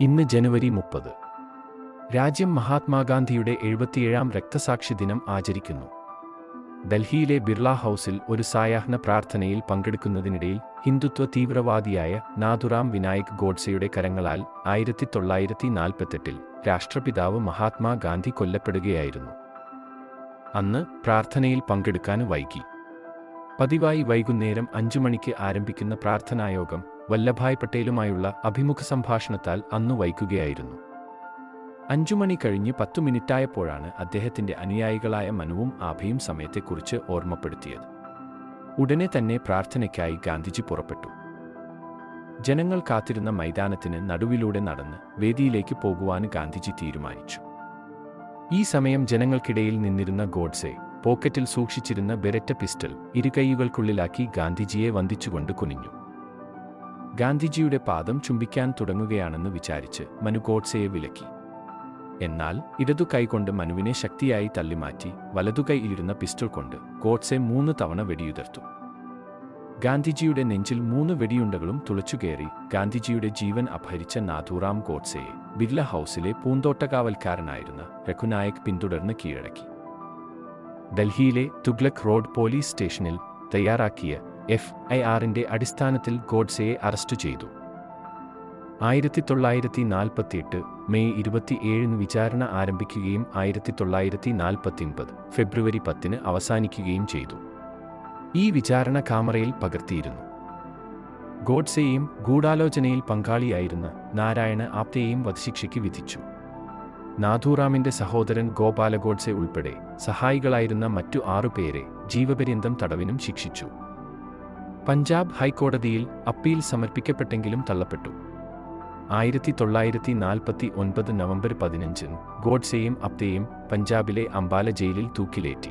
ഇന്ന് ജനുവരി മുപ്പത്. രാജ്യം മഹാത്മാഗാന്ധിയുടെ എഴുപത്തിയേഴാം രക്തസാക്ഷി ദിനം ആചരിക്കുന്നു. ഡൽഹിയിലെ ബിർള ഹൗസിൽ ഒരു സായാഹ്ന പ്രാർത്ഥനയിൽ പങ്കെടുക്കുന്നതിനിടയിൽ ഹിന്ദുത്വ തീവ്രവാദിയായ നാഥുറാം വിനായക് ഗോഡ്സെയുടെ കരങ്ങളാൽ ആയിരത്തി തൊള്ളായിരത്തി നാൽപ്പത്തെട്ടിൽ രാഷ്ട്രപിതാവ് മഹാത്മാഗാന്ധി കൊല്ലപ്പെടുകയായിരുന്നു. അന്ന് പ്രാർത്ഥനയിൽ പങ്കെടുക്കാൻ വൈകി. പതിവായി വൈകുന്നേരം അഞ്ചു മണിക്ക് ആരംഭിക്കുന്ന പ്രാർത്ഥനായോഗം വല്ലഭായ് പട്ടേലുമായുള്ള അഭിമുഖ സംഭാഷണത്താൽ അന്നു വൈകുകയായിരുന്നു. അഞ്ചു മണി കഴിഞ്ഞ് പത്തു മിനിറ്റായപ്പോഴാണ് അദ്ദേഹത്തിന്റെ അനുയായികളായ മനുവും ആഭയും സമയത്തെക്കുറിച്ച് ഓർമ്മപ്പെടുത്തിയത്. ഉടനെ തന്നെ പ്രാർത്ഥനയ്ക്കായി ഗാന്ധിജി പുറപ്പെട്ടു. ജനങ്ങൾ കാത്തിരുന്ന മൈതാനത്തിന് നടുവിലൂടെ നടന്ന് വേദിയിലേക്ക് പോകുവാൻ ഗാന്ധിജി തീരുമാനിച്ചു. ഈ സമയം ജനങ്ങൾക്കിടയിൽ നിന്നിരുന്ന ഗോഡ്സെ പോക്കറ്റിൽ സൂക്ഷിച്ചിരുന്ന ബെരറ്റ പിസ്റ്റൾ ഇരുകൈയുകൾക്കുള്ളിലാക്കി ഗാന്ധിജിയെ വന്ദിച്ചുകൊണ്ട് കുനിഞ്ഞു. ഗാന്ധിജിയുടെ പാദം ചുംബിക്കാൻ തുടങ്ങുകയാണെന്ന് വിചാരിച്ച് മനു ഗോഡ്സയെ വിലക്കി. എന്നാൽ ഇടതു കൈകൊണ്ട് മനുവിനെ ശക്തിയായി തള്ളിമാറ്റി വലതുകൈയിലിരുന്ന പിസ്റ്റൾ കൊണ്ട് ഗോഡ്സെ മൂന്ന് തവണ വെടിയുതിർത്തു. ഗാന്ധിജിയുടെ നെഞ്ചിൽ മൂന്ന് വെടിയുണ്ടകളും തുളച്ചുകയറി ഗാന്ധിജിയുടെ ജീവൻ അപഹരിച്ച നാഥുറാം ഗോഡ്സെയെ ബിർല ഹൗസിലെ പൂന്തോട്ടകാവൽക്കാരനായിരുന്ന രഘുനായക് പിന്തുടർന്ന് കീഴടക്കി. ഡൽഹിയിലെ തുഗ്ലക് റോഡ് പോലീസ് സ്റ്റേഷനിൽ തയ്യാറാക്കിയ എഫ് ഐ ആറിന്റെ അടിസ്ഥാനത്തിൽ ഗോഡ്സയെ അറസ്റ്റ് ചെയ്തു. ആയിരത്തി തൊള്ളായിരത്തി നാൽപ്പത്തിയെട്ട് മെയ് ഇരുപത്തിയേഴിന് വിചാരണ ആരംഭിക്കുകയും ആയിരത്തി തൊള്ളായിരത്തി നാൽപ്പത്തിയൊൻപത് ഫെബ്രുവരി പത്തിന് അവസാനിക്കുകയും ചെയ്തു. ഈ വിചാരണ കാമറയിൽ പകർത്തിയിരുന്നു. ഗോഡ്സെയും ഗൂഢാലോചനയിൽ പങ്കാളിയായിരുന്ന നാരായണ ആപ്തയെയും വധശിക്ഷയ്ക്ക് വിധിച്ചു. നാഥൂറാമിന്റെ സഹോദരൻ ഗോപാലഗോഡ്സെ ഉൾപ്പെടെ സഹായികളായിരുന്ന മറ്റു ആറുപേരെ ജീവപര്യന്തം തടവിനും ശിക്ഷിച്ചു. പഞ്ചാബ് ഹൈക്കോടതിയിൽ അപ്പീൽ സമർപ്പിക്കപ്പെട്ടെങ്കിലും തള്ളപ്പെട്ടു. ആയിരത്തി തൊള്ളായിരത്തി നാൽപ്പത്തി ഒൻപത് നവംബർ പതിനഞ്ചിന് ഗോഡ്സെയും അപ്തയും പഞ്ചാബിലെ അംബാല ജയിലിൽ തൂക്കിലേറ്റി.